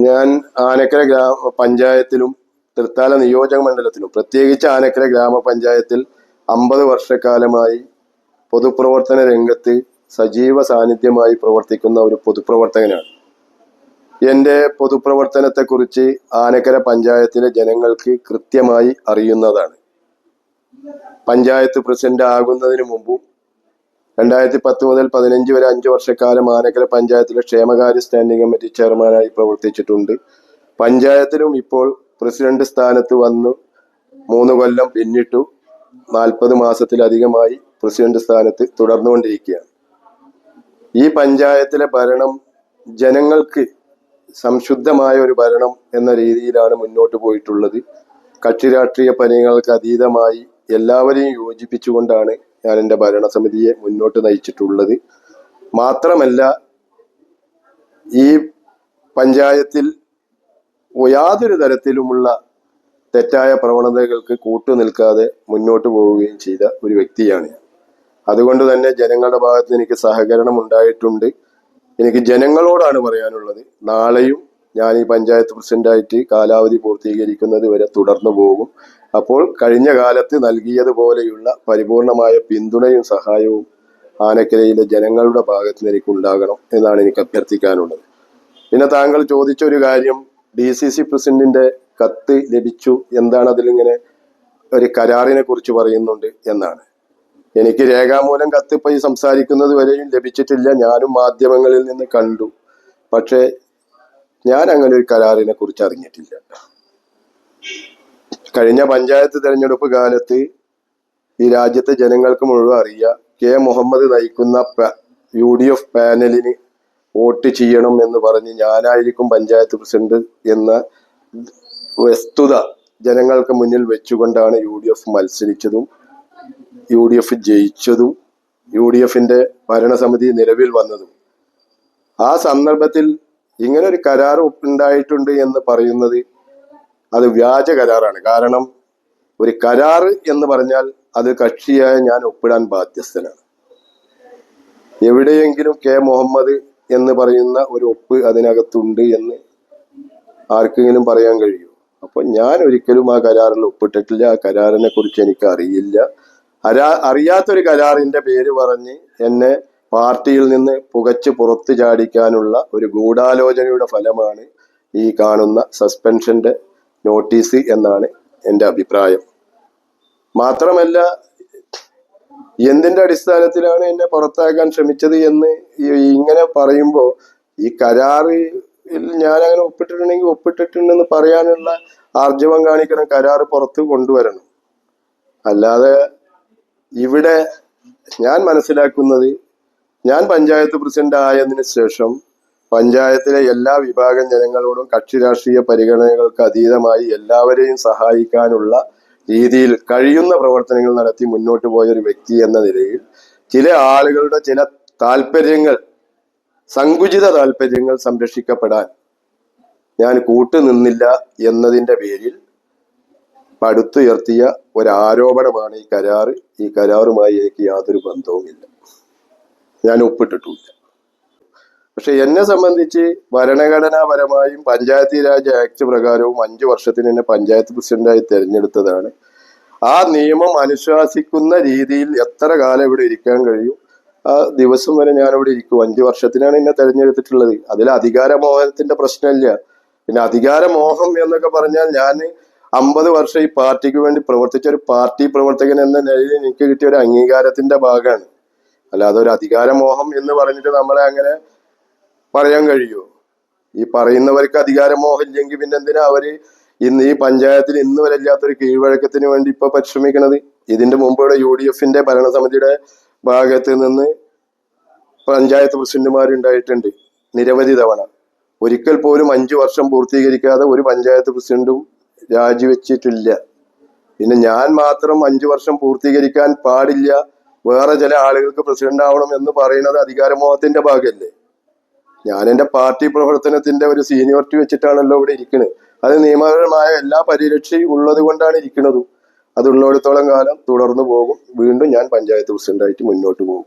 ഞാൻ ആനക്കര ഗ്രാമ പഞ്ചായത്തിലും തൃത്താല നിയോജക മണ്ഡലത്തിലും പ്രത്യേകിച്ച് ആനക്കര ഗ്രാമപഞ്ചായത്തിൽ അമ്പത് വർഷക്കാലമായി പൊതുപ്രവർത്തന രംഗത്ത് സജീവ സാന്നിധ്യമായി പ്രവർത്തിക്കുന്ന ഒരു പൊതുപ്രവർത്തകനാണ്. എന്റെ പൊതുപ്രവർത്തനത്തെക്കുറിച്ച് ആനക്കര പഞ്ചായത്തിലെ ജനങ്ങൾക്ക് കൃത്യമായി അറിയുന്നതാണ്. പഞ്ചായത്ത് പ്രസിഡന്റ് ആകുന്നതിന് മുമ്പും രണ്ടായിരത്തി പത്ത് മുതൽ പതിനഞ്ച് വരെ അഞ്ച് വർഷക്കാലം ആനക്കര പഞ്ചായത്തിലെ ക്ഷേമകാര്യ സ്റ്റാൻഡിംഗ് കമ്മിറ്റി ചെയർമാനായി പ്രവർത്തിച്ചിട്ടുണ്ട്. പഞ്ചായത്തിലും ഇപ്പോൾ പ്രസിഡന്റ് സ്ഥാനത്ത് വന്നു. മൂന്ന് കൊല്ലം പിന്നിട്ടു. നാൽപ്പത് മാസത്തിലധികമായി പ്രസിഡന്റ് സ്ഥാനത്ത് തുടർന്നുകൊണ്ടിരിക്കുകയാണ്. ഈ പഞ്ചായത്തിലെ ഭരണം ജനങ്ങൾക്ക് സംശുദ്ധമായ ഒരു ഭരണം എന്ന രീതിയിലാണ് മുന്നോട്ട് പോയിട്ടുള്ളത്. കക്ഷി രാഷ്ട്രീയ പനികൾക്ക് അതീതമായി എല്ലാവരെയും യോജിപ്പിച്ചുകൊണ്ടാണ് ഞാൻ എന്റെ ഭരണസമിതിയെ മുന്നോട്ട് നയിച്ചിട്ടുള്ളത്. മാത്രമല്ല ഈ പഞ്ചായത്തിൽ യാതൊരു തരത്തിലുമുള്ള തെറ്റായ പ്രവണതകൾക്ക് കൂട്ടുനിൽക്കാതെ മുന്നോട്ട് പോവുകയും ചെയ്ത ഒരു വ്യക്തിയാണ് അതുകൊണ്ട് തന്നെ ജനങ്ങളുടെ ഭാഗത്ത് എനിക്ക് സഹകരണം ഉണ്ടായിട്ടുണ്ട്. എനിക്ക് ജനങ്ങളോടാണ് പറയാനുള്ളത്. നാളെയും ഞാൻ ഈ പഞ്ചായത്ത് പ്രസിഡന്റായിട്ട് കാലാവധി പൂർത്തീകരിക്കുന്നത് വരെ തുടർന്നു പോകും. അപ്പോൾ കഴിഞ്ഞ കാലത്ത് നൽകിയതുപോലെയുള്ള പരിപൂർണമായ പിന്തുണയും സഹായവും ആനക്കരയിലെ ജനങ്ങളുടെ ഭാഗത്ത് നിന്ന് എനിക്ക് ഉണ്ടാകണം എന്നാണ് എനിക്ക് അഭ്യർത്ഥിക്കാനുള്ളത്. പിന്നെ താങ്കൾ ചോദിച്ച ഒരു കാര്യം ഡി സി സി പ്രസിഡന്റിന്റെ കത്ത് ലഭിച്ചു എന്താണ് അതിലിങ്ങനെ ഒരു കരാറിനെ കുറിച്ച് പറയുന്നുണ്ട് എന്നാണ്. എനിക്ക് രേഖാമൂലം കത്ത് ഇപ്പൊ ഈ സംസാരിക്കുന്നത് വരെയും ലഭിച്ചിട്ടില്ല. ഞാനും മാധ്യമങ്ങളിൽ നിന്ന് കണ്ടു. പക്ഷേ ഞാൻ അങ്ങനെ ഒരു കരാറിനെ കുറിച്ച് അറിഞ്ഞിട്ടില്ല. കഴിഞ്ഞ പഞ്ചായത്ത് തെരഞ്ഞെടുപ്പ് കാലത്ത് ഈ രാജ്യത്തെ ജനങ്ങൾക്ക് മുഴുവൻ അറിയാം കെ മുഹമ്മദ് നയിക്കുന്ന യു ഡി എഫ് പാനലിന് വോട്ട് ചെയ്യണം എന്ന് പറഞ്ഞ് ഞാനായിരിക്കും പഞ്ചായത്ത് പ്രസിഡന്റ് എന്ന വസ്തുത ജനങ്ങൾക്ക് മുന്നിൽ വെച്ചുകൊണ്ടാണ് യു ഡി എഫ് മത്സരിച്ചതും യു ഡി എഫ് ജയിച്ചതും യു ഡി എഫിന്റെ ഭരണസമിതി നിലവിൽ വന്നതും. ആ സന്ദർഭത്തിൽ ഇങ്ങനെ ഒരു കരാർ ഉണ്ടായിട്ടുണ്ട് എന്ന് പറയുന്നത് അത് വ്യാജ കരാറാണ്. കാരണം ഒരു കരാർ എന്ന് പറഞ്ഞാൽ അത് കക്ഷിയായ ഞാൻ ഒപ്പിടാൻ ബാധ്യസ്ഥനാണ്. എവിടെയെങ്കിലും കെ മുഹമ്മദ് എന്ന് പറയുന്ന ഒരു ഒപ്പ് അതിനകത്തുണ്ട് എന്ന് ആർക്കെങ്കിലും പറയാൻ കഴിയും അപ്പൊ ഞാൻ ഒരിക്കലും ആ കരാറിൽ ഒപ്പിട്ടിട്ടില്ല. ആ കരാറിനെ കുറിച്ച് എനിക്ക് അറിയില്ല അറിയാത്തൊരു കരാറിന്റെ പേര് പറഞ്ഞ് എന്നെ പാർട്ടിയിൽ നിന്ന് പുകച്ച് പുറത്തു ചാടിക്കാനുള്ള ഒരു ഗൂഢാലോചനയുടെ ഫലമാണ് ഈ കാണുന്ന സസ്പെൻഷന്റെ നോട്ടീസ് എന്നാണ് എന്റെ അഭിപ്രായം. മാത്രമല്ല എന്തിന്റെ അടിസ്ഥാനത്തിലാണ് എന്നെ പുറത്താക്കാൻ ശ്രമിച്ചത് എന്ന് ഇങ്ങനെ പറയുമ്പോൾ ഈ കരാറ് ഞാൻ അങ്ങനെ ഒപ്പിട്ടിട്ടുണ്ടെങ്കിൽ ഒപ്പിട്ടിട്ടുണ്ടെന്ന് പറയാനുള്ള ആർജവം കാണിക്കണം കരാറ് പുറത്ത് കൊണ്ടുവരണം. അല്ലാതെ ഇവിടെ ഞാൻ മനസ്സിലാക്കുന്നത് ഞാൻ പഞ്ചായത്ത് പ്രസിഡന്റ് ആയതിനു ശേഷം പഞ്ചായത്തിലെ എല്ലാ വിഭാഗം ജനങ്ങളോടും കക്ഷി രാഷ്ട്രീയ പരിഗണനകൾക്ക് അതീതമായി എല്ലാവരെയും സഹായിക്കാനുള്ള രീതിയിൽ കഴിയുന്ന പ്രവർത്തനങ്ങൾ നടത്തി മുന്നോട്ട് പോയ ഒരു വ്യക്തി എന്ന നിലയിൽ ചില ആളുകളുടെ ചില താല്പര്യങ്ങൾ സങ്കുചിത താല്പര്യങ്ങൾ സംരക്ഷിക്കപ്പെടാൻ ഞാൻ കൂട്ടുനിന്നില്ല എന്നതിന്റെ പേരിൽ പടുത്തുയർത്തിയ ഒരു ആരോപണമാണ് ഈ കരാറ് ഈ കരാറുമായി എനിക്ക് യാതൊരു ബന്ധവുമില്ല. ഞാൻ ഒപ്പിട്ടിട്ടുമില്ല. പക്ഷെ എന്നെ സംബന്ധിച്ച് ഭരണഘടനാപരമായും പഞ്ചായത്തി രാജ് ആക്ട് പ്രകാരവും അഞ്ചു വർഷത്തിന് എന്നെ പഞ്ചായത്ത് പ്രസിഡന്റായി തിരഞ്ഞെടുത്തതാണ്. ആ നിയമം അനുശാസിക്കുന്ന രീതിയിൽ എത്ര കാലം ഇവിടെ ഇരിക്കാൻ കഴിയും? ആ ദിവസം വരെ ഞാൻ ഇവിടെ ഇരിക്കും. അഞ്ചു വർഷത്തിനാണ് എന്നെ തിരഞ്ഞെടുത്തിട്ടുള്ളത്. അതിൽ അധികാരമോഹനത്തിന്റെ പ്രശ്നമില്ല. പിന്നെ അധികാരമോഹം എന്നൊക്കെ പറഞ്ഞാൽ ഞാൻ അമ്പത് വർഷം ഈ പാർട്ടിക്ക് വേണ്ടി പ്രവർത്തിച്ച ഒരു പാർട്ടി പ്രവർത്തകൻ എന്ന നിലയിൽ എനിക്ക് കിട്ടിയ ഒരു അംഗീകാരത്തിന്റെ ഭാഗമാണ്. അല്ലാതെ ഒരു അധികാരമോഹം എന്ന് പറഞ്ഞിട്ട് നമ്മളെ അങ്ങനെ പറയാൻ കഴിയുമോ ഈ പറയുന്നവർക്ക് അധികാരമോഹം ഇല്ലെങ്കിൽ പിന്നെ എന്തിനാ അവർ ഇന്ന് ഈ പഞ്ചായത്തിൽ ഇന്ന് വരെ ഇല്ലാത്തൊരു കീഴ്വഴക്കത്തിന് വേണ്ടി ഇപ്പൊ പരിശ്രമിക്കണത്? ഇതിന്റെ മുമ്പ് ഇവിടെ യു ഡി എഫിന്റെ ഭരണസമിതിയുടെ ഭാഗത്ത് നിന്ന് പഞ്ചായത്ത് പ്രസിഡന്റുമാരുണ്ടായിട്ടുണ്ട് നിരവധി തവണ. ഒരിക്കൽ പോലും അഞ്ചു വർഷം പൂർത്തീകരിക്കാതെ ഒരു പഞ്ചായത്ത് പ്രസിഡന്റും രാജിവെച്ചിട്ടില്ല. പിന്നെ ഞാൻ മാത്രം അഞ്ചു വർഷം പൂർത്തീകരിക്കാൻ പാടില്ല വേറെ ചില ആളുകൾക്ക് പ്രസിഡന്റ് ആവണം എന്ന് പറയുന്നത് അധികാരമോഹത്തിന്റെ ഭാഗമല്ലേ? ഞാൻ എന്റെ പാർട്ടി പ്രവർത്തനത്തിന്റെ ഒരു സീനിയോറിറ്റി വെച്ചിട്ടാണല്ലോ ഇവിടെ ഇരിക്കുന്നത് അത് നിയമപരമായ എല്ലാ പരിരക്ഷയും ഉള്ളത് കൊണ്ടാണ് ഇരിക്കുന്നതും അതുള്ളിടത്തോളം കാലം തുടർന്നു പോകും. വീണ്ടും ഞാൻ പഞ്ചായത്ത് പ്രസിഡന്റായിട്ട് മുന്നോട്ട് പോകും.